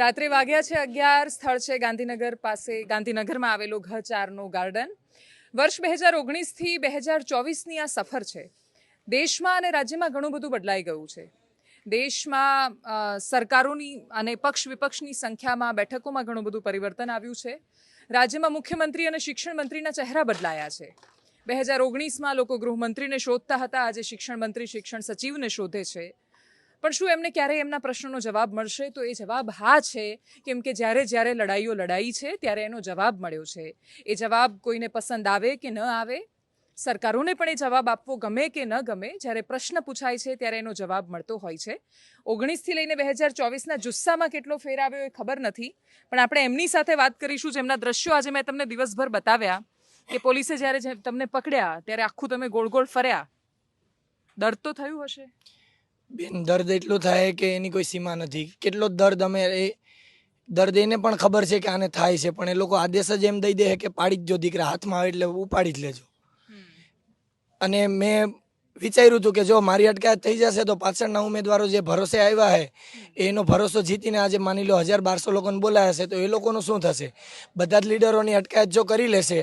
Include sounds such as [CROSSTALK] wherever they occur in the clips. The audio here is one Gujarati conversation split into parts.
રાત્રે વાગ્યા છે અગિયાર, સ્થળ છે ગાંધીનગર પાસે, ગાંધીનગરમાં આવેલો ઘ ચારનો ગાર્ડન. વર્ષ બે હજાર ઓગણીસથી બે હજાર ચોવીસની આ સફર છે. દેશમાં અને રાજ્યમાં ઘણું બધું બદલાઈ ગયું છે. દેશમાં સરકારોની અને પક્ષ વિપક્ષની સંખ્યામાં, બેઠકોમાં ઘણું બધું પરિવર્તન આવ્યું છે. રાજ્યમાં મુખ્યમંત્રી અને શિક્ષણ મંત્રીના ચહેરા બદલાયા છે. બે હજાર ઓગણીસમાં લોકો ગૃહમંત્રીને શોધતા હતા. આજે શિક્ષણ મંત્રી, શિક્ષણ સચિવને શોધે છે. પણ શું એમને ક્યારેય એમના પ્રશ્નનો જવાબ મળશે? તો એ જવાબ હા છે. કેમ કે જ્યારે જ્યારે લડાઈઓ લડાઈ છે, ત્યારે એનો જવાબ મળ્યો છે. એ જવાબ કોઈને પસંદ આવે કે ન આવે? સરકારોને પણ એ જવાબ આપવો ગમે કે ન ગમે, જ્યારે પ્રશ્ન પૂછાય છે, ત્યારે એનો જવાબ મળતો હોય છે. ઓગણીસથી લઈને બે હજાર ચોવીસના જુસ્સામાં કેટલો ફેર આવ્યો એ ખબર નથી. પણ આપણે એમની સાથે વાત કરીશું જેમના દ્રશ્યો આજે મેં તમને દિવસભર બતાવ્યા કે પોલીસે જ્યારે તમને પકડ્યા, ત્યારે આખું તમે ગોળ ગોળ ફર્યા. દર્દ તો થયું હશે? બેન દર્દ એટલું થાય કે એની કોઈ સીમા નથી. કેટલો દર્દ અમે એ દર્દ એને પણ ખબર છે કે આને થાય છે પણ એ લોકો આદેશ જ એમ દઈ દે કે પાડી જ જો દીકરા હાથમાં આવે એટલે ઉપાડી જ લેજો. અને મેં વિચાર્યું હતું કે જો મારી અટકાયત થઈ જશે તો પાછળના ઉમેદવારો જે ભરોસે આવ્યા છે એનો ભરોસો જીતીને આજે માની લો હજાર બારસો લોકોને બોલાયા છે તો એ લોકોનું શું થશે? બધા જ લીડરોની અટકાયત જો કરી લેશે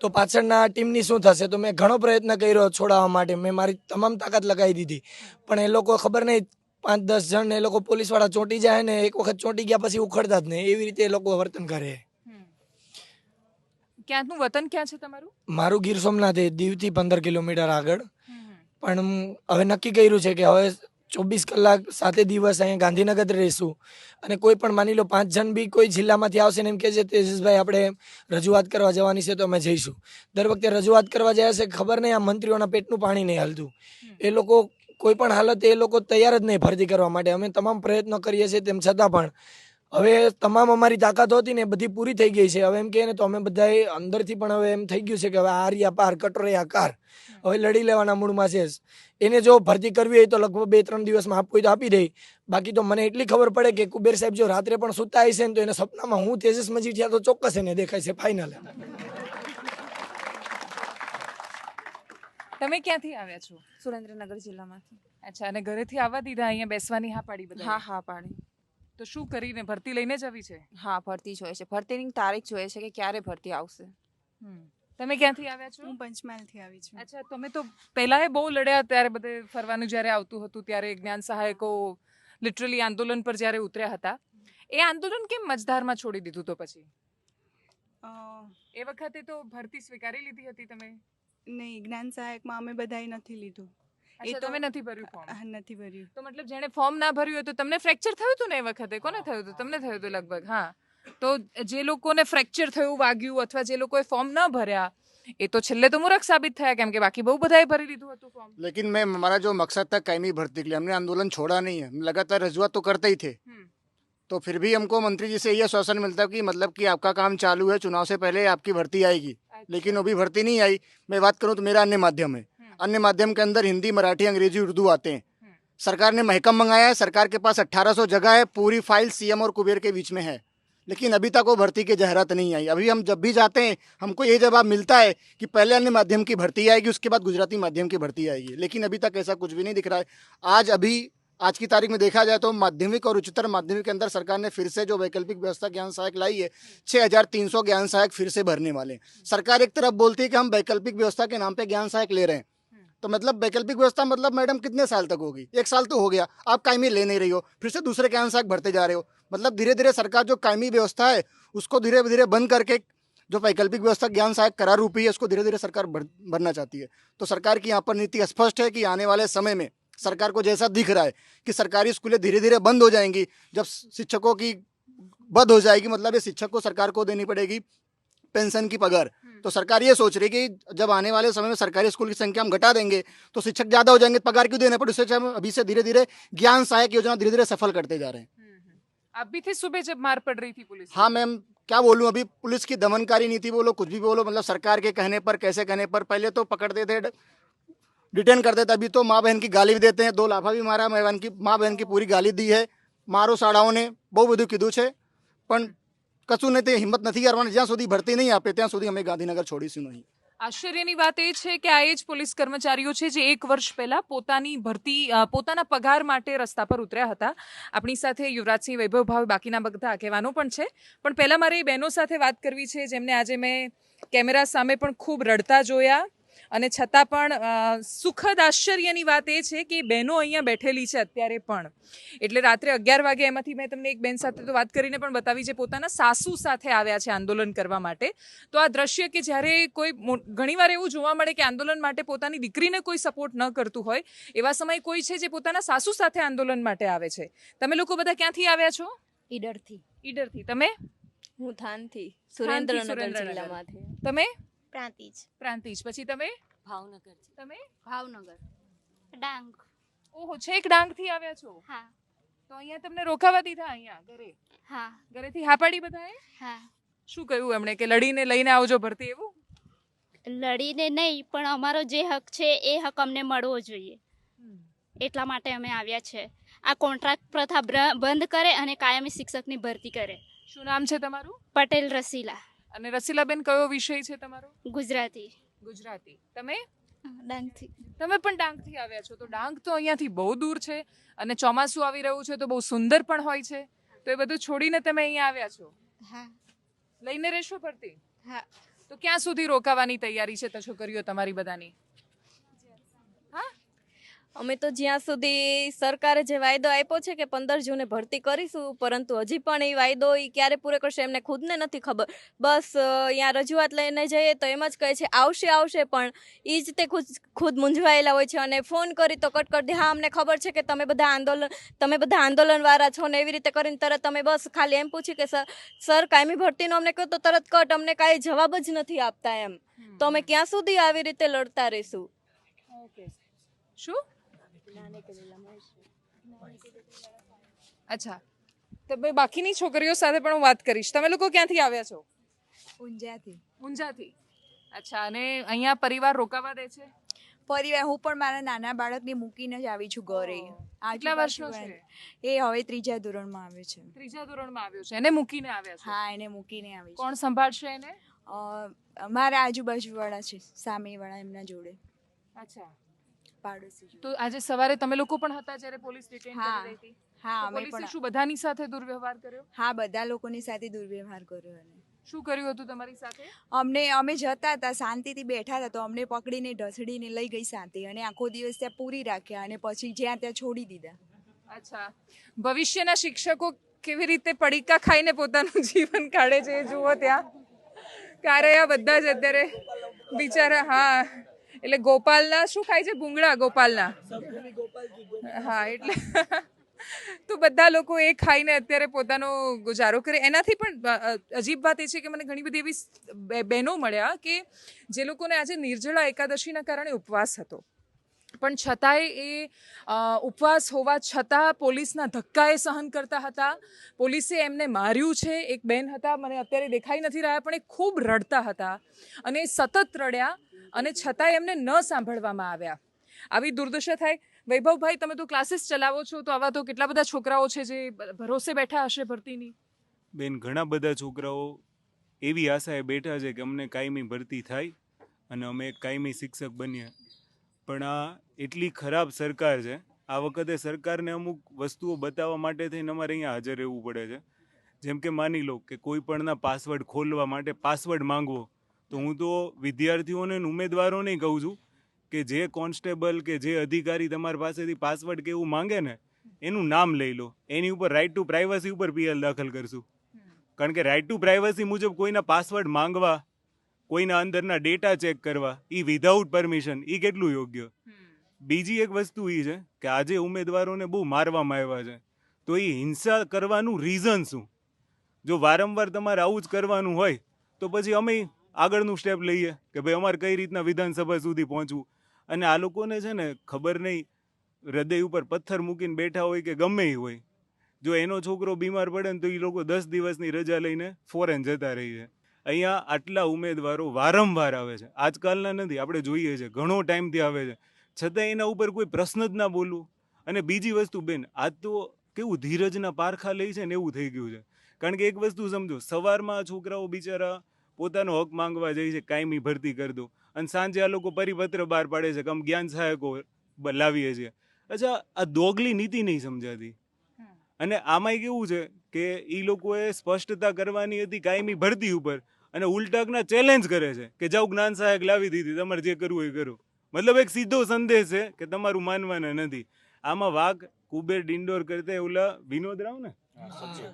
તો પાછળના ટીમની શું થશે? તો મેં ઘણો પ્રયત્ન કર્યો છોડાવવા માટે. મેં મારી તમામ તાકાત લગાવી દીધી. પણ એ લોકો ખબર નહીં પાંચ દસ જણ એ લોકો પોલીસવાળા ચોંટી જાય ને એક વખત ચોંટી ગયા પછી ઉખડતા જ નહીં. એવી રીતે એ લોકો વર્તન કરે. ક્યાંનું વતન ક્યાં છે તમારું? મારું ગીર સોમનાથ દીવથી પંદર કિલોમીટર આગળ. પણ હવે નક્કી કર્યું છે કે હવે ચોવીસ કલાક સાતે દિવસ અહીંયા ગાંધીનગર રહીશું. અને કોઈ પણ માની લો પાંચ જણ બી કોઈ જિલ્લામાંથી આવશે ને એમ કહે છે તેજસભાઈ આપણે રજૂઆત કરવા જવાની છે તો અમે જઈશું. દર વખતે રજૂઆત કરવા જાય છે ખબર નહીં આ મંત્રીઓના પેટનું પાણી નહીં હાલતું. એ લોકો કોઈ પણ હાલત એ લોકો તૈયાર જ નહીં ભરતી કરવા માટે. અમે તમામ પ્રયત્નો કરીએ છીએ તેમ છતાં પણ હવે તમામ અમારી તાકાત હતી ને એ બધી પૂરી થઈ ગઈ છે. હવે એમ કહે ને તો અમે બધાએ અંદરથી પણ હવે એમ થઈ ગયું છે કે હવે આર્યા પાર કટોરિયા કાર. હવે લડી લેવાના મૂળમાં છે જ. એને જો ભરતી કરવી હોય તો લગભગ બે ત્રણ દિવસમાં આપવું હોય તો આપી દે. બાકી તો મને એટલી ખબર પડે કે કુબેર સાહેબ જો રાત્રે પણ સુતા હશે ને તો એને સપનામાં હું તેજસ મજીઠિયા તો ચોક્કસ એને દેખાય છે ફાઇનલ તમે ક્યાંથી આવ્યા છો? સુરેન્દ્રનગર જિલ્લામાંથી. અચ્છા અને ઘરેથી આવવા દીધા અહીંયા બેસવાની હા પાડી બધા હા હા પાડી. તો શું કરીને ભરતી લઈને જ આવી છે? હા ભરતી જોઈએ છે. ભરતીની તારીખ જોઈએ છે કે ક્યારે ભરતી આવશે. તમે ક્યાંથી આવ્યા છો? હું પંચમહાલથી આવી છું. અચ્છા તમે તો પહેલા બહુ લડ્યા ત્યારે બધે ફરવાનું જ્યારે આવતું હતું ત્યારે જ્ઞાન સહાયકો લિટરલી આંદોલન પર જ્યારે ઉતર્યા હતા. એ આંદોલન કેમ મજધારમાં છોડી દીધું તો પછી? એ વખતે તો ભરતી સ્વીકારી લીધી હતી તમે? નહીં જ્ઞાન સહાયકમાં અમે બધાએ નથી લીધું. અચ્છા તો- તમે નથી ભર્યું ફોર્મ હા, નથી ભર્યું તો મતલબ જેણે ફોર્મ ના ભર્યું હોય તો તમને ફ્રેક્ચર થયું હતું ને એ વખતે કોને થયું હતું તમને થયું હતું લગભગ હા તો જે લોકોને ફ્રેક્ચર થયું વાગ્યું અથવા જે લોકોએ ફોર્મ ન ભર્યા એ તો છેલ્લે તો મૂર્ખ સાબિત થયા કેમ કે બાકી બહુ બધાએ ભરી લીધું હતું ફોર્મ लेकिन मैं हमारा जो मकसद था कायमी भर्ती के लिए हमने आंदोलन छोड़ा नहीं है हम लगातार रजुआत तो करते ही थे हम्म। तो फिर भी हमको मंत्री जी से ये आश्वासन मिलता है कि मतलब कि आपका काम चालू है चुनाव से पहले आपकी भर्ती आएगी लेकिन अभी भर्ती नहीं आई मैं बात करूँ तो मेरा अन्य माध्यम है हम्म। अन्य माध्यम के अंदर हिंदी, मराठी, अंग्रेज़ी, उर्दू आते हैं। सरकार ने महकम मंगाया है, सरकार के पास 1800 जगह है, पूरी फ़ाइल सीएम और कुबेर के बीच में है। लेकिन अभी तक वो भर्ती की जाहरात नहीं आई। अभी हम जब भी जाते हैं, हमको ये जवाब मिलता है कि पहले अन्य माध्यम की भर्ती आएगी, उसके बाद गुजराती माध्यम की भर्ती आएगी। लेकिन अभी तक ऐसा कुछ भी नहीं दिख रहा है। आज अभी, आज की तारीख में देखा जाए तो माध्यमिक और उच्चतर माध्यमिक के अंदर सरकार ने फिर से जो वैकल्पिक व्यवस्था ज्ञान सहायक लाई है छः हज़ार तीन सौ ज्ञान सहायक फिर से भरने वाले हैं। सरकार एक तरफ़ बोलती है कि हम वैकल्पिक व्यवस्था के नाम पे ज्ञान सहायक ले रहे हैं। तो मतलब वैकल्पिक व्यवस्था मतलब मैडम कितने साल तक होगी? एक साल तो हो गया आप कायमी ले नहीं रही हो फिर से दूसरे ज्ञान सहायक भरते जा रहे हो। मतलब धीरे धीरे सरकार जो कायमी व्यवस्था है उसको धीरे धीरे बंद करके जो वैकल्पिक व्यवस्था ज्ञान सहायक करार रूपी है उसको धीरे धीरे सरकार भर, भरना चाहती है। तो सरकार की यहाँ पर नीति स्पष्ट है कि आने वाले समय में सरकार को जैसा दिख रहा है कि सरकारी स्कूलें धीरे धीरे बंद हो जाएँगी जब शिक्षकों की बंद हो जाएगी मतलब ये शिक्षक को सरकार को देनी पड़ेगी पेंशन की पगार। हम्म। तो सरकार ये सोच रही है कि जब आने वाले समय में सरकारी स्कूल की संख्या हम घटा देंगे तो शिक्षक ज़्यादा हो जाएँगे तो पगार क्यों देने पर उससे अच्छा हम अभी से धीरे धीरे ज्ञान सहायक योजना धीरे धीरे सफल करते जा रहे हैं। हम्म, हम्म। आप भी थे सुबह जब मार पड़ रही थी पुलिस हाँ मैम क्या बोलूँ अभी? पुलिस की दमनकारी नीति बोलो कुछ भी बोलो मतलब सरकार के कहने पर कैसे कहने पर पहले तो पकड़ते थे डिटेन करते थे अभी तो माँ बहन की गाली भी देते हैं दो लाफा भी मारा माँ बहन की माँ बहन की पूरी गाली दी है मारो साड़ाओं ने बहुत बधु किदू है पर કશું નહીં, તે હિંમત નથી કરવાની જ્યાં સુધી ભરતી નહીં આપે, ત્યાં સુધી અમે ગાંધીનગર છોડીશું નહીં. આશ્ચર્યની વાત એ છે કે આ એ જ પોલીસ કર્મચારીઓ છે જે એક વર્ષ પહેલા પોતાની ભરતી પોતાના પગાર માટે રસ્તા પર ઉતર્યા હતા. આપણી સાથે યુવરાજસિંહ વૈભવ ભાવે બાકીના બધા આગેવાનો પણ છે. પણ પહેલાં મારે એ બહેનો સાથે વાત કરવી છે. જેમને આજે મેં કેમેરા સામે પણ ખૂબ રડતા જોયા. અને છતાં પણ સુખદ આશ્ચર્યની વાત એ છે કે બહેનો અહીંયા બેઠેલી છે અત્યારે પણ. એટલે રાત્રે અગિયાર વાગે એમાંથી મેં તમને એક બેન સાથે તો વાત કરીને પણ બતાવી જે પોતાના સાસુ સાથે આવ્યા છે આંદોલન કરવા માટે. તો આ દ્રશ્ય કે જ્યારે કોઈ ઘણીવાર એવું જોવા મળે કે આંદોલન માટે પોતાની દીકરીને કોઈ સપોર્ટ ન કરતું હોય એવા સમયે કોઈ છે જે પોતાના સાસુ સાથે આંદોલન માટે આવે છે. તમે લોકો બધા ક્યાંથી આવ્યા છો? ઈડરથી. ઈડરથી. તમે? હું થાનથી. સુરેન્દ્રનગર. જિલ્લામાંથી. તમે? પ્રાંતિજ. પ્રાંતિજ. પછી તમે? ભાવનગર. તમે? ભાવનગર. ડાંગ. ઓહો છેક ડાંગથી આવ્યા છો? હા. તો અહીંયા તમને રોકાવા દીધા અહીંયા ઘરે? હા. ઘરેથી હા પાડી બધાએ? હા. શું કહ્યું એમણે કે લડીને લઈને આવજો ભરતી એવું? લડીને નહીં પણ અમારો જે હક છે એ હક અમને મળવો જોઈએ. એટલા માટે અમે આવ્યા છે. આ કોન્ટ્રાક્ટ પ્રથા બ્ર- બંધ કરે અને કાયમી શિક્ષકની ભરતી કરે. શું નામ છે તમારું? પટેલ રસીલા. અને રસીલાબેન કયો વિષય છે તમારો? ગુજરાતી. ગુજરાતી. તમે? ડાંગથી. તમે પણ ડાંગથી આવ્યા છો તો ડાંગ તો અહીંયાથી બહુ દૂર છે અને ચોમાસું આવી રહ્યું છે તો બહુ સુંદર પણ હોય છે. તો એ બધું છોડીને તમે અહીંયા આવ્યા છો? હા. લઈને રહેશો પરથી હા. તો ક્યાં સુધી રોકાવાની તૈયારી છે તો છોકરીઓ તમારી બધાની? અમે તો જ્યાં સુધી સરકારે જે વાયદો આપ્યો છે કે પંદર જૂને ભરતી કરીશું પરંતુ હજી પણ એ વાયદો એ ક્યારે પૂરો કરશે એમને ખુદને નથી ખબર. બસ અહીંયા રજૂઆત લઈને જઈએ તો એમ જ કહે છે આવશે આવશે પણ એ જ તે ખુદ ખુદ મૂંઝવાયેલા હોય છે અને ફોન કરી તો કટ કરી દે હા અમને ખબર છે કે તમે બધા આંદોલન તમે બધા આંદોલનવાળા છો ને એવી રીતે કરીને તરત તમે બસ ખાલી એમ પૂછ્યું કે સર સર કાયમી ભરતીનો અમને કહો તો તરત કટ અમને કાંઈ જવાબ જ નથી આપતા એમ. તો અમે ક્યાં સુધી આવી રીતે લડતા રહીશું? ઓકે. શું? અચ્છા. તો બે બાકીની છોકરીઓ સાથે પણ હું વાત કરીશ. તમે લોકો ક્યાંથી આવ્યા છો? ઊંઝાથી. ઊંઝાથી. અચ્છા અને અહીંયા પરિવાર રોકાવા દે છે? પરિવાર હું પણ મારા નાના બાળકને મૂકીને જ આવી છું ઘરે. કેટલા વર્ષનો છે? એ હવે ત્રીજા ધોરણમાં આવ્યો છે. ત્રીજા ધોરણમાં આવ્યો છે. એને મૂકીને આવ્યા છે? હા એને મૂકીને આવી છે. કોણ સંભાળશે એને? મારા આજુબાજુવાળા છે સામેવાળા એમના જોડે. અચ્છા. પાડોશી તો આજે સવારે તમે લોકો પણ હતા જ્યારે પોલીસ ડિટેન. કરી રહી હતી હા અમે પણ શું બધાની સાથે દુર્વ્યવહાર કર્યો? હા બધા લોકોની સાથે દુર્વ્યવહાર કર્યો અને. શું કર્યું હતું તમારી સાથે? અમને અમે જતા હતા શાંતિથી બેઠા હતા તો અમને પકડીને ઢસડીને લઈ ગઈ શાંતિ અને આખો દિવસ ત્યાં પૂરી રાખ્યા અને પછી જ્યાં ત્યાં છોડી દીધા. અચ્છા. ભવિષ્યના શિક્ષકો કેવી રીતે પડીકા ખાઈને પોતાનું જીવન કાઢે છે જુઓ ત્યાં. કારે આ બધા જ અત્યારે બિચારા હા. એટલે ગોપાલના શું ખાય છે? ભૂંગળા ગોપાલના. હા એટલે તો બધા લોકો એ ખાઈને અત્યારે પોતાનો ગુજારો કરે. એનાથી પણ અજીબ વાત એ છે કે મને ઘણી બધી એવી બહેનો મળ્યા કે જે લોકોને આજે નિર્જળા એકાદશીના કારણે ઉપવાસ હતો. પણ છતાંય એ ઉપવાસ હોવા છતાં પોલીસના ધક્કાએ સહન કરતા હતા. પોલીસે એમને માર્યું છે. એક બેન હતા, મને અત્યારે દેખાઈ નથી રહ્યા, પણ એ ખૂબ રડતા હતા અને સતત રડ્યા અને છતાંય એમને ન સાંભળવામાં આવ્યા. આવી દુર્દશા થાય. વૈભવભાઈ, તમે તો ક્લાસીસ ચલાવો છો, તો આવા તો કેટલા બધા છોકરાઓ છે જે ભરોસે બેઠા હશે ભરતીની? બેન, ઘણા બધા છોકરાઓ એવી આશાએ બેઠા છે કે અમને કાયમી ભરતી થાય અને અમે કાયમી શિક્ષક બનીએ પણ આ એટલી ખરાબ સરકાર છે. આ વખતે સરકારને અમુક વસ્તુઓ બતાવવા માટે થઈને અમારે અહીંયા હાજર રહેવું પડે છે. જેમ કે માની લો કે કોઈ પણના પાસવર્ડ ખોલવા માટે પાસવર્ડ માંગવો તો હું તો વિદ્યાર્થીઓને ઉમેદવારોને કહું છું કે જે કોન્સ્ટેબલ કે જે અધિકારી તમારી પાસેથી પાસવર્ડ કે એવું માંગે ને એનું નામ લઈ લો. એની ઉપર રાઇટ ટુ પ્રાઇવસી ઉપર પીએલ દાખલ કરશું. કારણ કે રાઇટ ટુ પ્રાઇવસી મુજબ કોઈના પાસવર્ડ માંગવા કોઈના અંદરના ડેટા ચેક કરવા એ વિધાઉટ પરમિશન એ કેટલું યોગ્ય? બીજી એક વસ્તુ એ છે કે આજે ઉમેદવારોને બહુ મારવામાં આવ્યા છે. તો એ હિંસા કરવાનું રીઝન શું? જો વારંવાર તમારે આવું જ કરવાનું હોય, તો પછી અમે આગળનું સ્ટેપ લઈએ કે ભાઈ અમારે કઈ રીતના વિધાનસભા સુધી પહોંચવું? અને આ લોકોને છે ને ખબર નહીં, હૃદય ઉપર પથ્થર મૂકીને બેઠા હોય કે ગમે એ હોય. જો એનો છોકરો બીમાર પડે ને તો એ લોકો દસ દિવસની રજા લઈને ફોરેન જતા રહી છે. અહીંયા આટલા ઉમેદવારો વારંવાર આવે છે. આજકાલના નથી આપણે જોઈએ છે ઘણો ટાઈમથી આવે છે. છતાં એના ઉપર કોઈ પ્રશ્ન જ ના બોલવું. અને બીજી વસ્તુ બેન આ તો કેવું ધીરજના પારખા લે છે ને એવું થઈ ગયું છે. કારણ કે એક વસ્તુ સમજો સવારમાં છોકરાઓ બિચારા પોતાનો હક માંગવા જાય છે કાયમી ભરતી કરી દો. અને સાંજે આ લોકો પરિપત્ર બહાર પાડે છે કે અમે જ્ઞાન સહાયકો લાવીએ છીએ. અચ્છા આ દોગલી નીતિ નહીં સમજાતી. અને આમાંય કેવું છે કે એ લોકોએ સ્પષ્ટતા કરવાની હતી કાયમી ભરતી ઉપર. અને ઉલટાકના ચેલેન્જ કરે છે કે જાઓ જ્ઞાન સહાયક લાવી દીધી તમારે જે કરવું એ કરો. મતલબ એક સીધો સંદેશ છે કે તમારું માનવાના નથી. આમાં વાઘ કુબેર ડિંડોર કરતે ઓલા વિનોદ રાવ ને?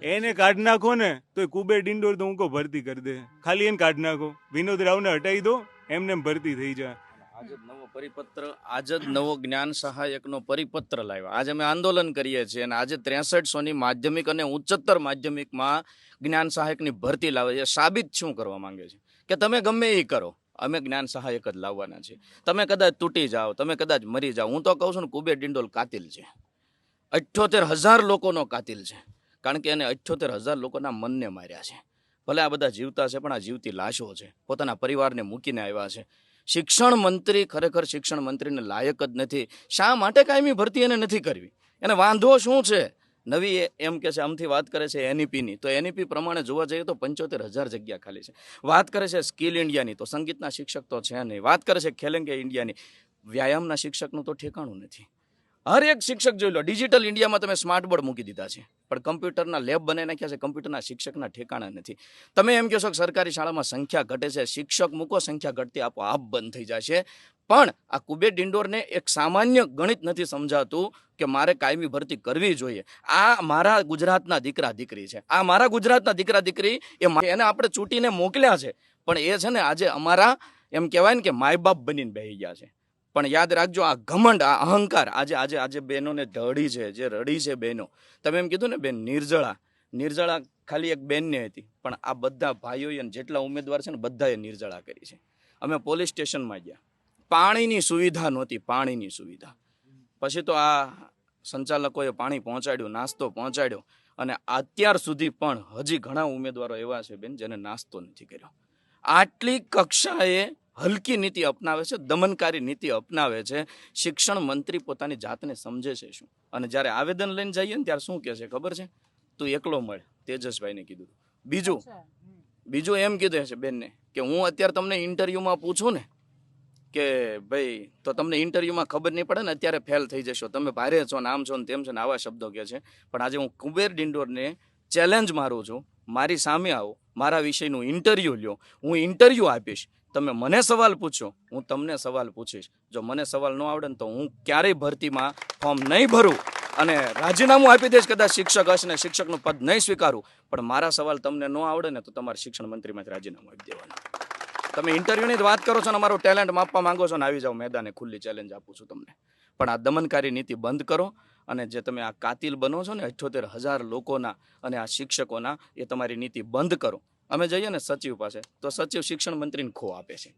એને કાઢ નાખો ને તો કુબેર ડિંડોર તો હું કહું ભરતી કરી દે. ખાલી એને કાઢ નાખો. વિનોદ રાવને હટાવી દો એમને એમ ભરતી થઈ જાય. આજ જ નવો પરિપત્ર, આજ જ નવો જ્ઞાન સહાયકનો પરિપત્ર લાવ્યો. આજે અમે આંદોલન કરીએ છીએ અને આજે ત્રેસઠ સોની માધ્યમિક અને ઉચ્ચતર માધ્યમિકમાં જ્ઞાન સહાયકની ભરતી લાવે છે. સાબિત શું કરવા માંગે છે? કે તમે ગમે એ કરો. અમે જ્ઞાન સહાયક જ લાવવાના છીએ. તમે કદાચ તૂટી જાઓ, તમે કદાચ મરી જાઓ. હું તો કહું છું ને કુબેર ડિંડોલ કાતિલ છે. અઠ્યોતેર હજાર લોકોનો કાતિલ છે. કારણ કે એને અઠ્યોતેર હજાર લોકોના મનને માર્યા છે. ભલે આ બધા જીવતા છે, પણ આ જીવતી લાશો છે. પોતાના પરિવારને મૂકીને આવ્યા છે. શિક્ષણ મંત્રી ખરેખર શિક્ષણ મંત્રીને લાયક જ નથી. શા માટે કાયમી ભરતી એને નથી કરવી? એને વાંધો શું છે? નવી એમ કે છે, આમથી વાત કરે છે એનઈપીની. તો એનઈપી પ્રમાણે જોવા જઈએ તો પંચોતેર હજાર જગ્યા ખાલી છે. વાત કરે છે સ્કિલ ઇન્ડિયાની. તો સંગીતના શિક્ષક તો છે નહીં. વાત કરે છે ખેલેંગે ઇન્ડિયાની. વ્યાયામના શિક્ષકનું તો ઠેકાણું નથી. હર એક શિક્ષક જોઈ લો ડિજિટલ ઇન્ડિયામાં તમે સ્માર્ટ બોર્ડ મૂકી દીધા છે. પણ કમ્પ્યુટરના લેબ બનાવી નાખ્યા છે? કમ્પ્યુટરના શિક્ષકના ઠેકાણા નથી. તમે એમ કહેશો કે સરકારી શાળામાં સંખ્યા ઘટે છે, શિક્ષક મૂકો, સંખ્યા ઘટતી આપો, આપ બંધ થઈ જશે. પણ આ કુબેર ડિંડોરને એક સામાન્ય ગણિત નથી સમજાતું કે મારે કાયમી ભરતી કરવી જોઈએ. આ મારા ગુજરાતના દીકરા દીકરી છે. આ મારા ગુજરાતના દીકરા દીકરી એ એને આપણે ચૂંટીને મોકલ્યા છે. પણ એ છે ને આજે અમારા એમ કહેવાય ને કે માય બાપ બનીને બેસી ગયા છે. પણ યાદ રાખજો, આ ઘમંડ, આ અહંકાર, આજે આજે આજે બહેનોને ઢળી છે, જે રડી છે બહેનો. તમે એમ કીધું ને બેન, નિર્જળા. નિર્જળા ખાલી એક બેનને હતી, પણ આ બધા ભાઈઓએ અને જેટલા ઉમેદવાર છે ને બધાએ નિર્જળા કરી છે. અમે પોલીસ સ્ટેશનમાં ગયા. પાણીની સુવિધા નહોતી, પાણીની સુવિધા. પછી તો આ સંચાલકોએ પાણી પહોંચાડ્યું, નાસ્તો પહોંચાડ્યો, અને અત્યાર સુધી પણ હજી ઘણા ઉમેદવારો એવા છે બેન જેને નાસ્તો નથી કર્યો. આટલી કક્ષાએ હલકી નીતિ અપનાવે છે દમનકારી નીતિ અપનાવે છે. શિક્ષણ મંત્રી પોતાની જાતને સમજે છે શું? અને જ્યારે આવેદન લઈને જઈએ ને ત્યારે શું કહે છે? ખબર છે? તું એકલો મળે તેજસભાઈને કીધું બીજું? બીજું એમ કીધું છે બેનને કે હું અત્યારે તમને ઇન્ટરવ્યુમાં પૂછું ને કે ભાઈ તો તમને ઇન્ટરવ્યુમાં ખબર નહીં પડે ને અત્યારે ફેલ થઈ જશો. તમે ભારે છો ને આમ છો ને તેમ છો ને આવા શબ્દો કહે છે. પણ આજે હું કુબેર ડિંડોરને ચેલેન્જ મારું છું. મારી સામે આવો મારા વિષયનું ઇન્ટરવ્યૂ લ્યો. હું ઇન્ટરવ્યૂ આપીશ. તમે મને સવાલ પૂછો, હું તમને સવાલ પૂછીશ. જો મને સવાલ ન આવડે ને તો હું ક્યારેય ભરતીમાં ફોર્મ નહીં ભરું અને રાજીનામું આપી દઈશ, કદાચ શિક્ષક હશે ને શિક્ષકનું પદ નહીં સ્વીકારું. પણ મારા સવાલ તમને ન આવડે ને તો તમારે શિક્ષણ મંત્રીમાં જ રાજીનામું આપી દેવાનું. તમે ઇન્ટરવ્યુની જ વાત કરો છો ને, અમારું ટેલેન્ટ માપવા માંગો છો ને, આવી જાઓ મેદાને, ખુલ્લી ચેલેન્જ આપું છું તમને. પણ આ દમનકારી નીતિ બંધ કરો અને જે તમે આ કાતિલ બનો છો ને, અઠ્યોતેર હજાર લોકોના અને આ શિક્ષકોના, એ તમારી નીતિ બંધ કરો. અમે જઈએ ને સચિવ પાસે, તો સચિવ શિક્ષણ મંત્રીને ખો આપે છે.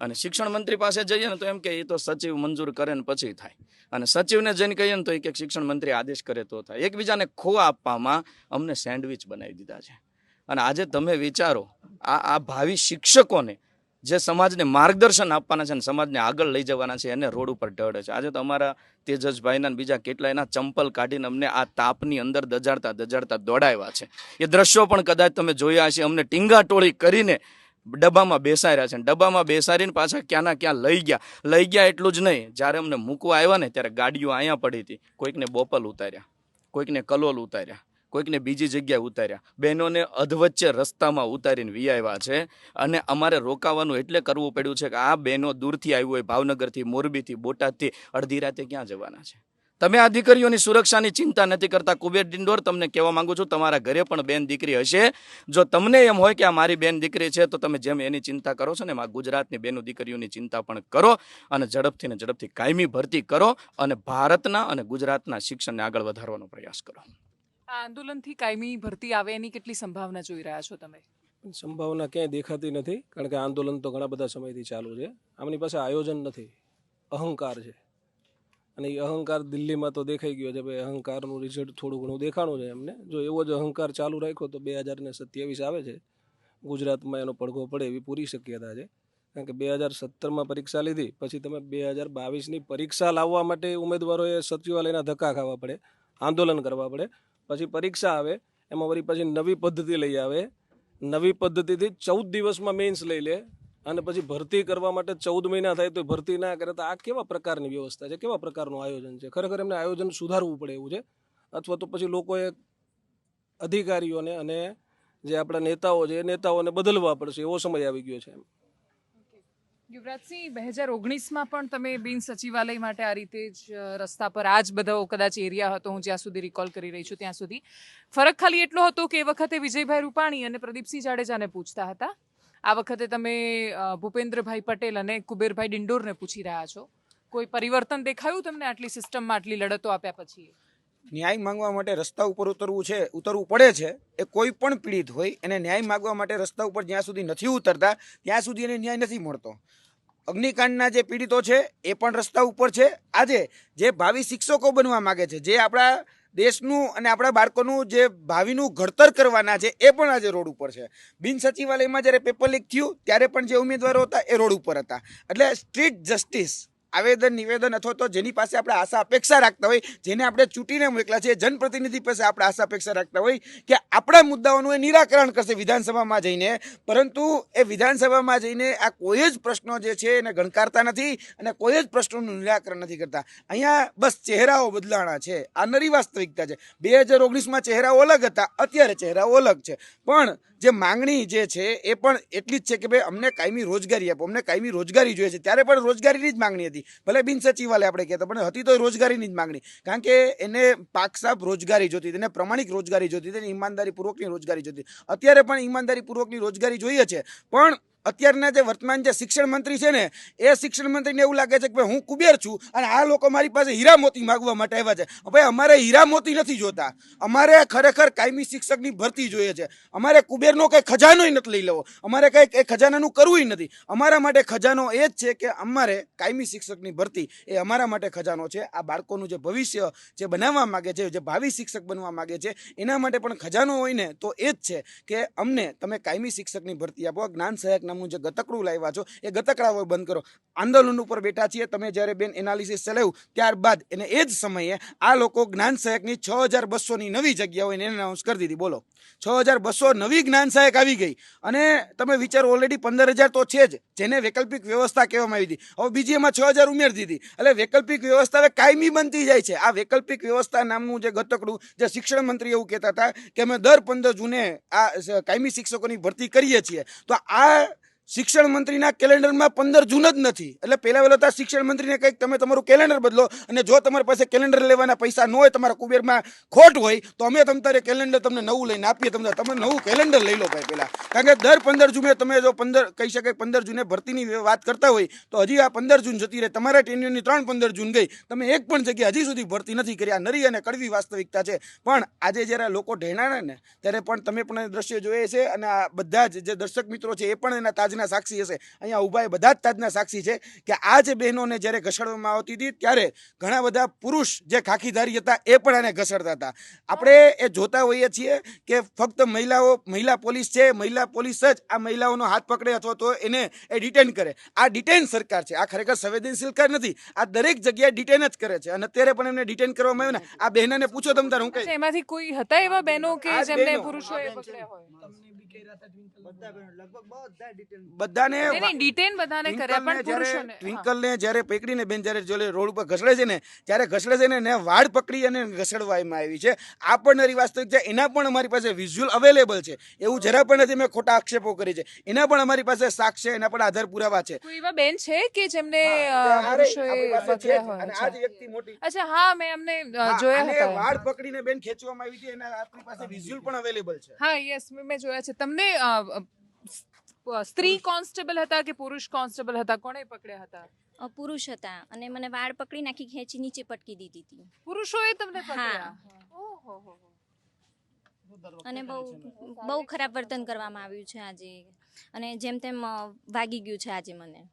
અને શિક્ષણ મંત્રી પાસે જઈએ ને તો એમ કે એ તો સચિવ મંજૂર કરે ને પછી થાય. અને સચિવને જઈને કહીએ ને તો એ કે શિક્ષણ મંત્રી આદેશ કરે તો થાય. એકબીજાને ખો આપવામાં અમને સેન્ડવિચ બનાવી દીધા છે. અને આજે તમે વિચારો, આ આ ભાવિ શિક્ષકોને જે સમાજને માર્ગદર્શન આપવાના છે અને સમાજને આગળ લઈ જવાના છે, એને રોડ ઉપર ઢળે છે. આજે તો અમારા તેજસભાઈના બીજા કેટલા એના ચંપલ કાઢીને અમને આ તાપની અંદર દજાડતા દજાડતા દોડાવ્યા છે. એ દ્રશ્યો પણ કદાચ તમે જોયા હશે, અમને ટીંગાટોળી કરીને ડબ્બામાં બેસાડ્યા છે. ડબ્બામાં બેસાડીને પાછા ક્યાંના ક્યાં લઈ ગયા. લઈ ગયા એટલું જ નહીં. જ્યારે અમને મૂકવા આવ્યા ને, ત્યારે ગાડીઓ અહીંયા પડી હતી. કોઈકને બોપલ ઉતાર્યા. કોઈકને કલોલ ઉતાર્યા. કોઈકને બીજી જગ્યાએ ઉતાર્યા. બહેનોને અધવચ્ચે રસ્તામાં ઉતારીને વી આવ્યા છે અને અમારે રોકાવાનું એટલે કરવું પડ્યું છે કે આ બહેનો દૂરથી આવ્યું હોય, ભાવનગરથી, મોરબીથી, બોટાદથી, અડધી રાતે ક્યાં જવાના છે? તમે આ દીકરીઓની સુરક્ષાની ચિંતા નથી કરતા. કુબેર ડિંડોર તમને કહેવા માંગુ છું, તમારા ઘરે પણ બેન દીકરી હશે. જો તમને એમ હોય કે આ મારી બેન દીકરી છે, તો તમે જેમ એની ચિંતા કરો છો ને એમાં ગુજરાતની બેનો દીકરીઓની ચિંતા પણ કરો અને ઝડપથી ને ઝડપથી કાયમી ભરતી કરો અને ભારતના અને ગુજરાતના શિક્ષણને આગળ વધારવાનો પ્રયાસ કરો. આ આંદોલનથી કાયમી ભરતી આવે એની કેટલી સંભાવના જોઈ રહ્યા છો તમે? સંભાવના ક્યાંય દેખાતી નથી, કારણ કે આંદોલન તો ઘણા બધા સમયથી ચાલુ છે. આમની પાસે આયોજન નથી. અહંકાર છે. અને એ અહંકાર દિલ્હીમાં તો દેખાઈ ગયો છે ભાઈ, અહંકારનું રિઝલ્ટ થોડું ઘણું દેખાણું છે એમને. જો એવો જ અહંકાર ચાલુ રાખ્યો તો બે હજાર ને સત્યાવીસ આવે છે. ગુજરાતમાં એનો પડઘો પડે એવી પૂરી શક્યતા છે. કારણ કે બે હજાર સત્તરમાં પરીક્ષા લીધી, પછી તમે બે હજાર બાવીસની પરીક્ષા લાવવા માટે ઉમેદવારોએ સચિવાલયના ધક્કા ખાવા પડે, આંદોલન કરવા પડે. પછી પરીક્ષા આવે, એમાં વળી પછી નવી પદ્ધતિ લઈ આવે. નવી પદ્ધતિથી ચૌદ દિવસમાં મેન્સ લઈ લે અને પછી ભરતી કરવા માટે ચૌદ મહિના થાય તો ભરતી ના કરે તો આ કેવા પ્રકારની વ્યવસ્થા છે? કેવા પ્રકારનું આયોજન છે? ખરેખર એમને આયોજન સુધારવું પડે એવું છે? અથવા તો પછી લોકોએ અધિકારીઓને અને જે આપણા નેતાઓ છે એ નેતાઓને બદલવા પડશે એવો સમય આવી ગયો છે એમ. યુવરાજસિંહ, બે હજાર ઓગણીસમાં પણ તમે બિન સચિવાલય માટે આ રીતે જ રસ્તા પર આ જ બધો કદાચ એરિયા હતો, હું જ્યાં સુધી રિકોલ કરી રહી છું ત્યાં સુધી. ફરક ખાલી એટલો હતો કે એ વખતે વિજયભાઈ રૂપાણી અને પ્રદીપસિંહ જાડેજાને પૂછતા હતા. આ વખતે તમે ભૂપેન્દ્રભાઈ પટેલ અને કુબેરભાઈ ડિંડોરને પૂછી રહ્યા છો. કોઈ પરિવર્તન દેખાયું તમને આટલી સિસ્ટમમાં આટલી લડતો આપ્યા પછી? ન્યાય માંગવા માટે રસ્તા ઉપર ઉતરવું છે, ઉતરવું પડે છે, એ કોઈ પણ પીડિત હોય, એને ન્યાય માંગવા માટે રસ્તા ઉપર જ્યાં સુધી નથી ઉતરતા, ત્યાં સુધી એને ન્યાય નથી મળતો. અગ્નિકાંડના જે પીડિતો છે, એ પણ રસ્તા ઉપર છે. આજે જે ભાવિ શિક્ષકો બનવા માગે છે, જે આપણા દેશનું અને આપણા બાળકોનું જે ભાવિનું ઘડતર કરવાના છે, એ પણ આજે રોડ ઉપર છે. બિન સચિવાલયમાં જ્યારે પેપર લીક થયું, ત્યારે પણ જે ઉમેદવારો હતા, એ રોડ ઉપર હતા. એટલે સ્ટ્રીટ જસ્ટિસ આવેદન, નિવેદન અથવા તો જેની પાસે આપણે આશા, અપેક્ષા રાખતા હોય, જેને આપણે ચૂંટીને મોકલા છે, જનપ્રતિનિધિ પાસે આપણે આશા, અપેક્ષા રાખતા હોય કે આપણા મુદ્દાઓનું એ નિરાકરણ કરશે વિધાનસભામાં જઈને. પરંતુ એ વિધાનસભામાં જઈને આ કોઈ જ પ્રશ્નો જે છે એને ગણકારતા નથી અને કોઈ જ પ્રશ્નોનું નિરાકરણ નથી કરતા. અહીંયા બસ ચહેરાઓ બદલાણા છે. આ નરી વાસ્તવિકતા છે. બે હજાર ઓગણીસમાં ચહેરાઓ અલગ હતા. અત્યારે ચહેરાઓ અલગ છે. પણ જે માંગણી જે છે એ પણ એટલી જ છે કે ભાઈ અમને કાયમી રોજગારી આપો. અમને કાયમી રોજગારી જોઈએ છે. ત્યારે પણ રોજગારીની જ માંગણી હતી. ભલે બિન સચિવાલય આપણે કહેતા, પણ હતી તો રોજગારીની જ માંગણી. કારણ કે એને પાકસાપ રોજગારી જોતી હતી, એને પ્રમાણિક રોજગારી જોતી હતી, એને ઈમાનદારીપૂર્વકની રોજગારી જોતી અત્યારે પણ ઈમાનદારીપૂર્વકની રોજગારી જોઈએ છે. પણ અત્યારના જે વર્તમાન જે શિક્ષણ મંત્રી છે ને, એ શિક્ષણ મંત્રીને એવું લાગે છે કે હું કુબેર છું અને આ લોકો મારી પાસે હીરા મોતી માગવા માટે આવ્યા છે. ભાઈ અમારે હીરા મોતી નથી જોતા. અમારે ખરેખર કાયમી શિક્ષકની ભરતી જોઈએ છે. અમારે કુબેરનો કંઈ ખજાનોય નથી લઈ લેવો. અમારે કંઈક એ ખજાનાનું કરવું નથી. અમારા માટે ખજાનો એ જ છે કે અમારે કાયમી શિક્ષકની ભરતી એ અમારા માટે ખજાનો છે. આ બાળકોનું જે ભવિષ્ય જે બનાવવા માગે છે, જે ભાવિ શિક્ષક બનવા માગે છે, એના માટે પણ ખજાનો હોય ને તો એ જ છે કે અમને તમે કાયમી શિક્ષકની ભરતી આપો. જ્ઞાન સહાયક નામનું જે ગતકડું લાવ્યા છો, એ ગતકડાઓ બંધ કરો. આંદોલન ઉપર બેઠા છીએ, તમે જ્યારે બેન એનાલિસિસ ચલાવ્યું, ત્યારબાદ એને એ જ સમયે આ લોકો જ્ઞાન સહાયકની છ હજાર બસોની નવી જગ્યાઓ એને એનાઉન્સ કરી દીધી. બોલો. છ હજાર બસો નવી જ્ઞાન સહાયક આવી ગઈ. અને તમે વિચારો ઓલરેડી પંદર હજાર તો છે જ, જેને વૈકલ્પિક વ્યવસ્થા કહેવામાં આવી હતી. હવે બીજી એમાં છ હજાર ઉમેરી દીધી. એટલે વૈકલ્પિક વ્યવસ્થા હવે કાયમી બનતી જાય છે. આ વૈકલ્પિક વ્યવસ્થા નામનું જે ગતકડું, જે શિક્ષણ મંત્રી એવું કહેતા હતા કે અમે દર પંદર જૂને આ કાયમી શિક્ષકોની ભરતી કરીએ છીએ. તો આ શિક્ષણ મંત્રીના કેલેન્ડરમાં પંદર જૂન જ નથી. એટલે પહેલા વહેલો તો શિક્ષણ મંત્રીને કંઈક તમે તમારું કેલેન્ડર બદલો અને જો તમારી પાસે કેલેન્ડર લેવાના પૈસા ન હોય, તમારા કુબેરમાં ખોટ હોય, તો અમે તમ તારે કેલેન્ડર તમને નવું લઈને આપીએ. તમને તમે નવું કેલેન્ડર લઈ લો ભાઈ પહેલાં. કારણ કે દર પંદર જૂને તમે જો પંદર કહી શકાય પંદર જૂને ભરતીની વાત કરતા હોય, તો હજી આ પંદર જૂન જતી રહે. તમારા ટેન્યુની ત્રણ પંદર જૂન ગઈ. તમે એક પણ જગ્યાએ હજી સુધી ભરતી નથી કરી. આ નરી અને કડવી વાસ્તવિકતા છે. પણ આજે જ્યારે લોકો ઢેણાણા ને, ત્યારે પણ તમે પણ દ્રશ્ય જોઈએ છે અને આ બધા જ જે દર્શક મિત્રો છે, એ પણ એના તાજના સાક્ષી હશે. અહીંયા ઊભા એ બધા જ તાજના સાક્ષી છે કે આ જે બહેનોને જ્યારે ઘસડવામાં આવતી હતી ત્યારે ઘણા બધા પુરુષ જે ખાખીધારી હતા એ પણ આને ઘસડતા હતા. આપણે એ જોતા હોઈએ છીએ કે ફક્ત મહિલાઓ મહિલા પોલીસ છે મહિલા પોલીસ જ આ મહિલાઓનો હાથ પકડે અથવા તો એને એ ડિટેન કરે. આ ડિટેન સરકાર છે. આ ખરેખર સંવેદનશીલ કાર નથી. આ દરેક જગ્યાએ ડિટેન જ કરે છે. અને અત્યારે પણ એમને ડિટેન કરવામાં આવ્યું ને આ બહેનને પૂછો તમ તારે હું એમાંથી કોઈ હતા એવા બહેનો કે જેમને પુરુષોએ પકડ્યા હોય? બધાને નહીં, બધાને કરે પણ પુરુષોને, હા. ટ્વિંકલને જ્યારે પકડીને બેન જ્યારે જોલે રોડ ઉપર ઘસડે છે ને ત્યારે ઘસડે છે ને એને વાળ પકડી અને ઘસડવામાં આવી છે. આ પણ નરી વાસ્તવિક છે એના પણ અમારી પાસે વિઝ્યુઅલ અવેલેબલ છે. એવું જરા પણ નથી મેં ખોટા આક્ષેપો કરી છે. એના પણ અમારી પાસે સાક્ષ છે એના પણ આધાર પુરાવા છે. કોઈ એવા બેન છે કે જેમને આ જ. પકડ્યા હોય? અને આ અચ્છા. વ્યક્તિ મોટી. અચ્છા હા મેં અમને જોયા હતા વાળ પકડીને બેન ખેંચવામાં આવી છે એના આપણી પાસે વિઝ્યુઅલ પણ અવેલેબલ છે. હા યસ મેં જોયા છે. તમને અ, સ્ત્રી કોન્સ્ટેબલ હતા કે પુરુષ કોન્સ્ટેબલ હતા? કોણે પકડ્યા હતા? પુરુષ હતા. અને મને વાળ પકડી નાખી ખેંચી નીચે પટકી દીધી હતી. પુરુષોએ તમને પકડ્યા. ઓહો હો. અને બહુ બહુ ખરાબ વર્તન કરવામાં આવ્યું છે આજે. અને જેમ તેમ વાગી ગયું છે આજે મને.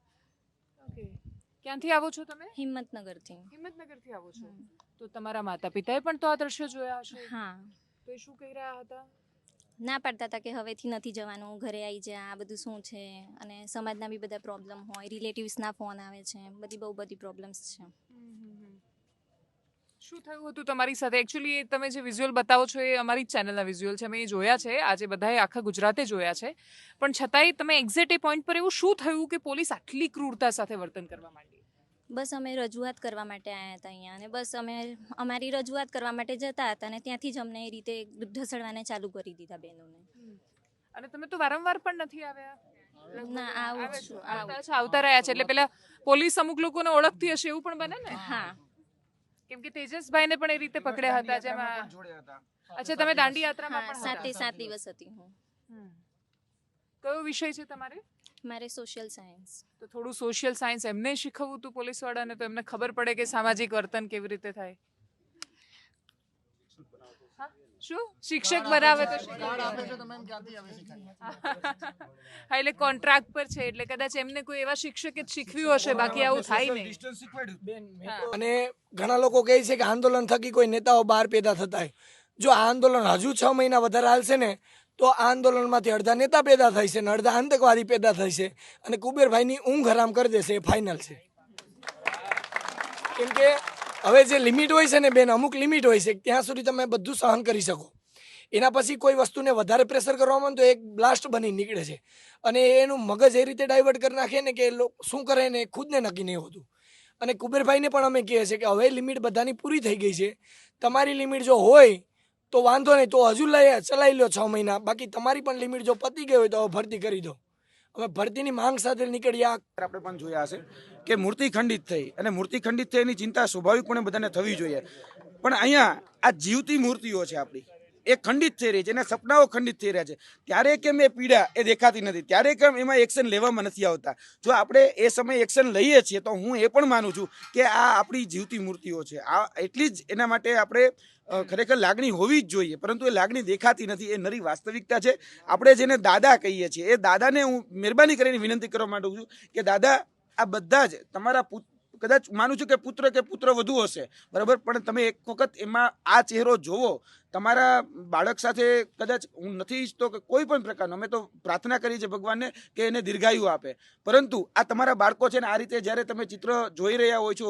ક્યાંથી આવો છો તમે? હિંમતનગરથી. હિંમતનગરથી આવો છો. તો તમારા માતા પિતાએ પણ તો આ દ્રશ્ય જોયા હશે? હા. તો એ શું કહી રહ્યા હતા? ના પાડતા હતા કે હવેથી નથી જવાનું, ઘરે આવી જા, આ બધું શું છે? અને સમાજના બી બધા પ્રોબ્લેમ હોય રિલેટિવ્સના ફોન આવે છે, બધી બહુ બધી પ્રોબ્લેમ્સ છે. શું થયું હતું તમારી સાથે? એકચ્યુઅલી તમે જે વિઝ્યુઅલ બતાવો છો એ અમારી ચેનલના વિઝ્યુઅલ છે. અમે એ જોયા છે. આજે બધાએ આખા ગુજરાતે જોયા છે. પણ છતાંય તમે એક્ઝેક્ટ એ પોઈન્ટ પર એવું શું થયું કે પોલીસ આટલી ક્રૂરતા સાથે વર્તન કરવા માંડી? બસ અમે રજૂઆત કરવા માટે આવ્યા હતા અહીંયા અને બસ અમે અમારી રજૂઆત કરવા માટે જતા હતા અને ત્યાંથી જ અમને એ રીતે ઢસડવાને ચાલુ કરી દીધા બહેનોને અને તમે તો વારંવાર પણ નથી આવ્યા? ના આવું છો, આવતા આવું. છો, આવતા રહ્યા છે એટલે પેલા પોલીસ અમુક લોકોને ઓળખતી હશે એવું પણ બને ને? હા. કેમ કે તેજસભાઈને પણ એ રીતે પકડ્યા હતા જેમાં અચ્છા તમે દાંડી યાત્રામાં પણ સાતે સાત દિવસ હતી હું. કયો વિષય છે તમારે? મારે સોશિયલ સાયન્સ તો થોડું સોશિયલ સાયન્સ એમને શીખવવું હતું પોલીસ વાળાને તો એમને ખબર પડે કે સામાજિક વર્તન કેવી રીતે થાય. હા? શું? શિક્ષક બનાવે તો [LAUGHS] હા એટલે કોન્ટ્રાક્ટ પર છે એટલે કદાચ એમને કોઈ એવા શિક્ષકે જ શીખવ્યું હશે બાકી આવું થાય નહીં. અને ઘણા લોકો કહે છે કે આંદોલન થકી કોઈ નેતાઓ બહાર પેદા થતા હોય. જો આ આંદોલન હજુ છ મહિના વધારે હાલશે ને તો આંદોલનમાંથી અડધા નેતા પેદા થાય છે અને અડધા આતંકવાદી પેદા થાય છે અને કુબેરભાઈની ઊંઘ હરામ કરી દેશે, એ ફાઇનલ છે. કેમ કે હવે જે લિમિટ હોય છે ને બેન, અમુક લિમિટ હોય છે, ત્યાં સુધી તમે બધું સહન કરી શકો. એના પછી કોઈ વસ્તુને વધારે પ્રેશર કરવામાં તો એક બ્લાસ્ટ બની નીકળે છે. અને એનું મગજ એ રીતે ડાયવર્ટ કરી નાખે ને કે શું કરે ને ખુદને નક્કી નહીં હોતું. અને કુબેરભાઈને પણ અમે કહીએ છીએ કે હવે લિમિટ બધાની પૂરી થઈ ગઈ છે. તમારી લિમિટ જો હોય તો વાંધો નહીં, તો હજુ લઈ ચલાવી લો છ મહિના. બાકી તમારી પણ લિમિટ જો પતી ગઈ હોય તો ભરતી કરી દો. અમે ભરતીની માંગ સાથે નીકળ્યા આપણે પણ જોયા હશે કે મૂર્તિ ખંડિત થઈ અને મૂર્તિ ખંડિત થઈ એની ચિંતા સ્વાભાવિકપણે બધાને થવી જોઈએ. પણ અહીંયા આ જીવતી મૂર્તિઓ છે આપણી. એ ખંડિત થઈ રહી છે, એના સપનાઓ ખંડિત થઈ રહ્યા છે. ત્યારે કેમ એ પીડા એ દેખાતી નથી? ત્યારે કેમ એમાં એક્શન લેવામાં નથી આવતા? જો આપણે એ સમયે એક્શન લઈએ છીએ, તો હું એ પણ માનું છું કે આ આપણી જીવતી મૂર્તિઓ છે. આ એટલી જ એના માટે આપણે ખરેખર લાગણી હોવી જ જોઈએ, પરંતુ એ લાગણી દેખાતી નથી, એ નરી વાસ્તવિકતા છે. આપણે જેને દાદા કહીએ છીએ, એ દાદાને હું મહેરબાની કરીને વિનંતી કરવા માંગુ છું કે દાદા, આ બધા જ તમારા કદાચ માનું છું કે પુત્ર કે પુત્ર વધુ હશે, બરાબર? પણ તમે એક વખત એમાં આ ચહેરો જોવો તમારા બાળક સાથે કદાચ હું નથી ઈચ્છતો કે કોઈ પણ પ્રકારનો, અમે તો પ્રાર્થના કરીએ છીએ ભગવાનને કે એને દીર્ઘાયુ આપે. પરંતુ આ તમારા બાળકો છે ને, આ રીતે જ્યારે તમે ચિત્ર જોઈ રહ્યા હોય છો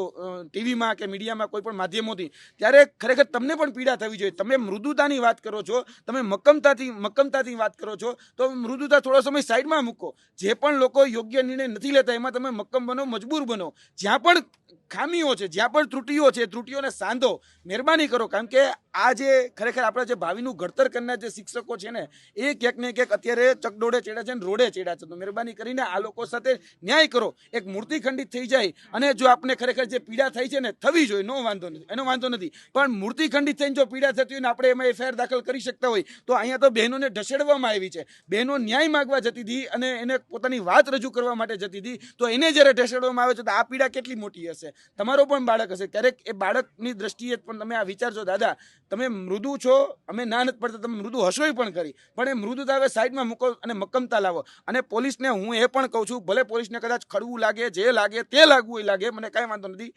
ટીવીમાં કે મીડિયામાં કોઈ પણ માધ્યમોથી, ત્યારે ખરેખર તમને પણ પીડા થવી જોઈએ. તમે મૃદુતાની વાત કરો છો, તમે મક્કમતાથી મક્કમતાથી વાત કરો છો, તો મૃદુતા થોડો સમય સાઈડમાં મૂકો. જે પણ લોકો યોગ્ય નિર્ણય નથી લેતા, એમાં તમે મક્કમ બનો, મજબૂર બનો. જ્યાં પણ ખામીઓ છે, જ્યાં પણ ત્રુટીઓ છે, ત્રુટીઓને સાંધો, મહેરબાની કરો. કારણ કે આ જે ખરેખર આપણા જે ભાવિનું ઘડતર કરનાર જે શિક્ષકો છે ને, એ ક્યાંક ને ક્યાંક અત્યારે ચકડોળે ચેડા છે ને રોડે ચેડા છે. તો મહેરબાની કરીને આ લોકો સાથે ન્યાય કરો. એક મૂર્તિ ખંડિત થઈ જાય અને જો આપણે ખરેખર જે પીડા થઈ છે ને, થવી જોઈએ, નો વાંધો નથી. એનો વાંધો નથી. પણ મૂર્તિ ખંડિત થઈને જો પીડા થતી હોય ને, આપણે એમાં એફઆઈઆર દાખલ કરી શકતા હોય, તો અહીંયા તો બહેનોને ઢસેડવામાં આવી છે. બહેનો ન્યાય માગવા જતી હતી અને એને પોતાની વાત રજૂ કરવા માટે જતી હતી. તો એને જ્યારે ઢસેડવામાં આવે છે, તો આ પીડા કેટલી મોટી હશે? તમારો પણ બાળક હશે. ક્યારેક એ બાળકની દ્રષ્ટિએ પણ તમે આ વિચારજો, દાદા, તમે મૃદુ છો, અમે ના નથી પડતા, તમે મૃદુ હશોય પણ કરી પણ એ મૃદુતા હવે સાઈડમાં મૂકો અને મક્કમતા લાવો. અને પોલીસને હું એ પણ કહું છું, ભલે પોલીસને કદાચ ખડવું લાગે, જે લાગે, તે લાગવું એ લાગે, મને કાંઈ વાંધો નથી.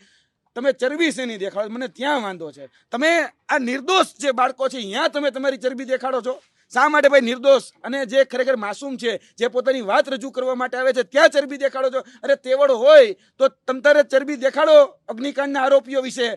તમે ચરબી શેની દેખાડો મને ત્યાં વાંધો છે. તમે આ નિર્દોષ જે બાળકો છે ત્યાં તમે તમારી ચરબી દેખાડો છો? શા માટે ભાઈ નિર્દોષ અને જે ખરેખર માસૂમ છે, જે પોતાની વાત રજૂ કરવા માટે આવે છે, ત્યાં ચરબી દેખાડો છો. અરે તેવડ હોય તો તમ તારે ચરબી દેખાડો અગ્નિકાંડના આરોપીઓ વિશે.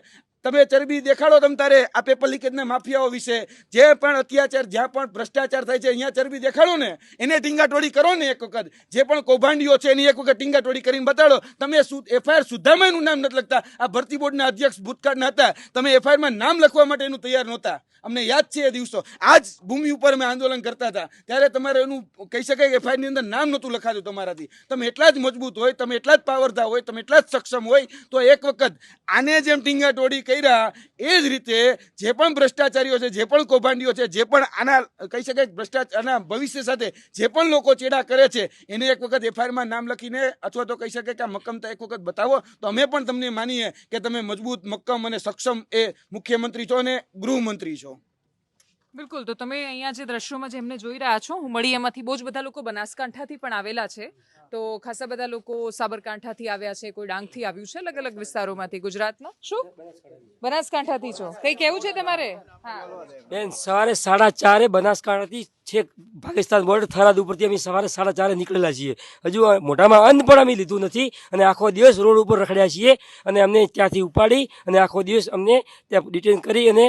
તમે ચરબી દેખાડો તમ તારે આ પેપર લીકેજના માફિયાઓ વિશે. જે પણ અત્યાચાર, જ્યાં પણ ભ્રષ્ટાચાર થાય છે, અહીંયા ચરબી દેખાડો ને. એને ટીંગાટોળી કરો ને એક વખત. જે પણ કૌભાંડીઓ છે, એની એક વખત ટીંગાટોળી કરીને બતાડો. તમે એફઆઈઆર સુદ્ધામાં એનું નામ નથી લખતા. આ ભરતી બોર્ડના અધ્યક્ષ ભૂતકાળના હતા. તમે એફઆઈઆરમાં નામ લખવા માટે એનું તૈયાર નહોતા. અમને યાદ છે એ દિવસો. આ જ ભૂમિ ઉપર અમે આંદોલન કરતા હતા. ત્યારે તમારે એનું કહી શકાય કે એફઆઈઆરની અંદર નામ નહોતું લખાતું તમારાથી. તમે એટલા જ મજબૂત હોય, તમે એટલા જ પાવરધા હોય, તમે એટલા જ સક્ષમ હોય, તો એક વખત આને જેમ ટીંગા ટોડી કર્યા એ જ રીતે જે પણ ભ્રષ્ટાચારીઓ છે, જે પણ કૌભાંડીઓ છે, જે પણ આના, કહી શકાય ભ્રષ્ટાચારના ભવિષ્ય સાથે જે પણ લોકો ચેડા કરે છે, એને એક વખત એફઆઈઆરમાં નામ લખીને અથવા તો કહી શકાય કે આ મક્કમતા એક વખત બતાવો, તો અમે પણ તમને માનીએ કે તમે મજબૂત, મક્કમ અને સક્ષમ એ મુખ્યમંત્રી છો અને ગૃહમંત્રી છો. બિલકુલ, તો તમે અહીંયા જે દ્રશ્યોમાં જેમને જોઈ રહ્યા છો, હું મળી એમાંથી બહુ જ બધા લોકો બનાસકાંઠાથી પણ આવેલા છે. તો ખાસા બધા લોકો સાબરકાંઠાથી આવ્યા છે, કોઈ ડાંગથી આવ્યું છે અલગ અલગ વિસ્તારોમાંથી, ગુજરાતમાં? શું? બનાસકાંઠાથી છો. કંઈ કેવું છે તમારે? હા. બેન, સવારે સાડા ચારે બનાસકાંઠાથી છેક પાકિસ્તાન બોર્ડર થરાદ ઉપરથી અમે સવારે સાડા ચારે નીકળેલા છીએ. હજુ મોઢામાં અન્ન પણ અમે લીધું નથી અને આખો દિવસ રોડ ઉપર રખડ્યા છીએ અને અમને ત્યાંથી ઉપાડી અને આખો દિવસ અમને ત્યાં ડિટેન કરી અને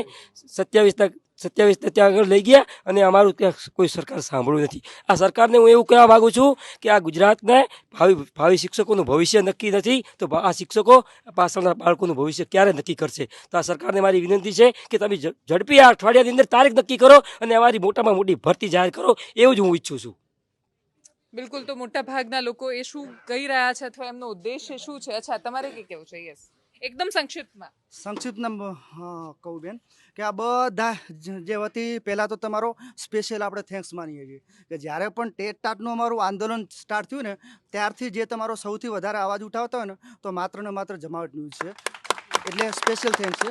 સત્યાવીસ તક સત્યાવીસ ત્યાં આગળ લઈ ગયા અને અમારું ત્યાં કોઈ સરકાર સાંભળ્યું નથી. આ સરકારને હું એવું કહેવા માગું છું કે આ ગુજરાતને ભાવિ ભાવિ શિક્ષકોનું ભવિષ્ય નક્કી નથી, તો આ શિક્ષકો પાછળના બાળકોનું ભવિષ્ય ક્યારે નક્કી કરશે? તો આ સરકારને મારી વિનંતી છે કે તમે ઝડપી આ અઠવાડિયાની અંદર તારીખ નક્કી કરો અને અમારી મોટામાં મોટી ભરતી જાહેર કરો, એવું જ હું ઈચ્છું છું. બિલકુલ, તો મોટા ભાગના લોકો એ શું કહી રહ્યા છે અથવા એમનો ઉદ્દેશ્ય શું છે? અચ્છા, તમારે કે કેવું છે? યસ એકદમ સંક્ષિપ્તમાં. સંક્ષિપ્તમાં કહું બેન કે આ બધા જે વતી પહેલાં તો તમારો સ્પેશિયલ આપણે થેન્ક્સ માનીએ છીએ. કે જ્યારે પણ ટેટ ટાટનું અમારું આંદોલન સ્ટાર્ટ થયું ને, ત્યારથી જે તમારો સૌથી વધારે અવાજ ઉઠાવતો હોય ને, તો માત્ર ને માત્ર જમાવટ ન્યૂઝ છે. એટલે સ્પેશિયલ થેન્ક્સ છે.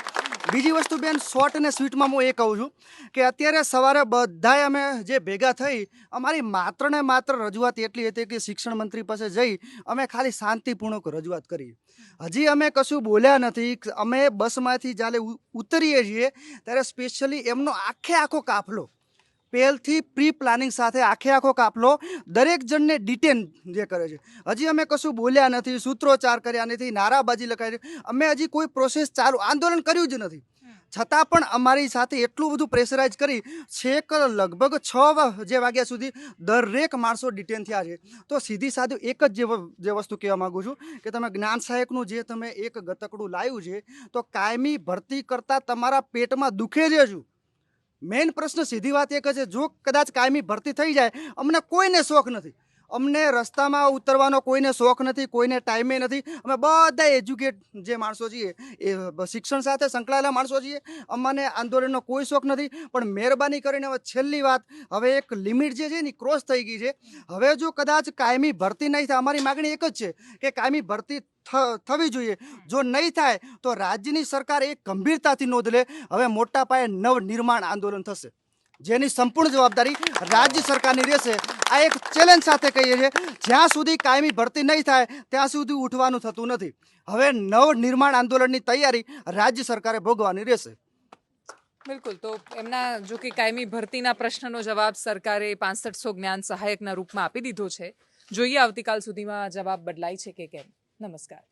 બીજી વસ્તુ બેન શોર્ટ અને સ્વીટમાં હું એ કહું છું કે અત્યારે સવારે બધાએ અમે જે ભેગા થઈ, અમારી માત્ર ને માત્ર રજૂઆત એટલી હતી કે શિક્ષણ મંત્રી પાસે જઈ, અમે ખાલી શાંતિપૂર્વક રજૂઆત કરી. હજી અમે કશું બોલ્યા નથી, અમે બસમાંથી જ્યારે ઉતરીએ છીએ, ત્યારે સ્પેશિયલી એમનો આખે આખો કાફલો પહેલથી પ્રી પ્લાનિંગ સાથે આખે આખો કાફલો દરેક જણને ડિટેન જે કરે છે. હજી અમે કશું બોલ્યા નથી, સૂત્રોચ્ચાર કર્યા નથી, નારાબાજી લખાઈ અમે હજી કોઈ પ્રોસેસ ચાલુ, આંદોલન કર્યું જ નથી. છતાં પણ અમારી સાથે એટલું બધું પ્રેશરાઇઝ કરી છેક લગભગ છ જે વાગ્યા સુધી દરેક માણસો ડિટેન થયા છે. તો સીધી સાધુ એક જે જે વસ્તુ કહેવા માગું છું કે તમે જ્ઞાન સહાયકનું જે તમે એક ગતકડું લાવ્યું છે, તો કાયમી ભરતી કરતાં તમારા પેટમાં દુખે જ છું મેઇન પ્રશ્ન સીધી વાત એક છે. જો કદાચ કાયમી ભરતી થઈ જાય, અમને કોઈને શોખ નથી. અમને રસ્તામાં ઉતરવાનો કોઈને શોખ નથી, કોઈને ટાઈમે નથી. અમે બધા એજ્યુકેટ જે માણસો છીએ, એ શિક્ષણ સાથે સંકળાયેલા માણસો છીએ. અમને આંદોલનનો કોઈ શોખ નથી, પણ મહેરબાની કરીને હવે છેલ્લી વાત, હવે એક લિમિટ જે છે ને ક્રોસ થઈ ગઈ છે. હવે જો કદાચ કાયમી ભરતી નહીં થાય, અમારી માગણી એક જ છે કે કાયમી ભરતી થવી જોઈએ. જો નહીં થાય, તો રાજ્યની સરકાર એ ગંભીરતાથી નોંધ લે. હવે મોટા પાયે નવનિર્માણ આંદોલન થશે. જેની સંપૂર્ણ જવાબદારી રાજ્ય સરકારની રહેશે. આ એક ચેલેન્જ સાથે કહીએ છીએ, જ્યાં સુધી કાયમી ભરતી નહીં થાય, ત્યાં સુધી ઉઠવાનું થતું નથી. હવે નવનિર્માણ આંદોલનની તૈયારી રાજ્ય સરકારે ભોગવાની રહેશે. બિલકુલ, તો એમના જો કે કાયમી ભરતીના પ્રશ્નનો જવાબ સરકારે પાંસઠસો જ્ઞાન સહાયકના રૂપમાં આપી દીધો છે. જોઈએ આવતીકાલ સુધીમાં જવાબ બદલાય છે કે કેમ. નમસ્કાર.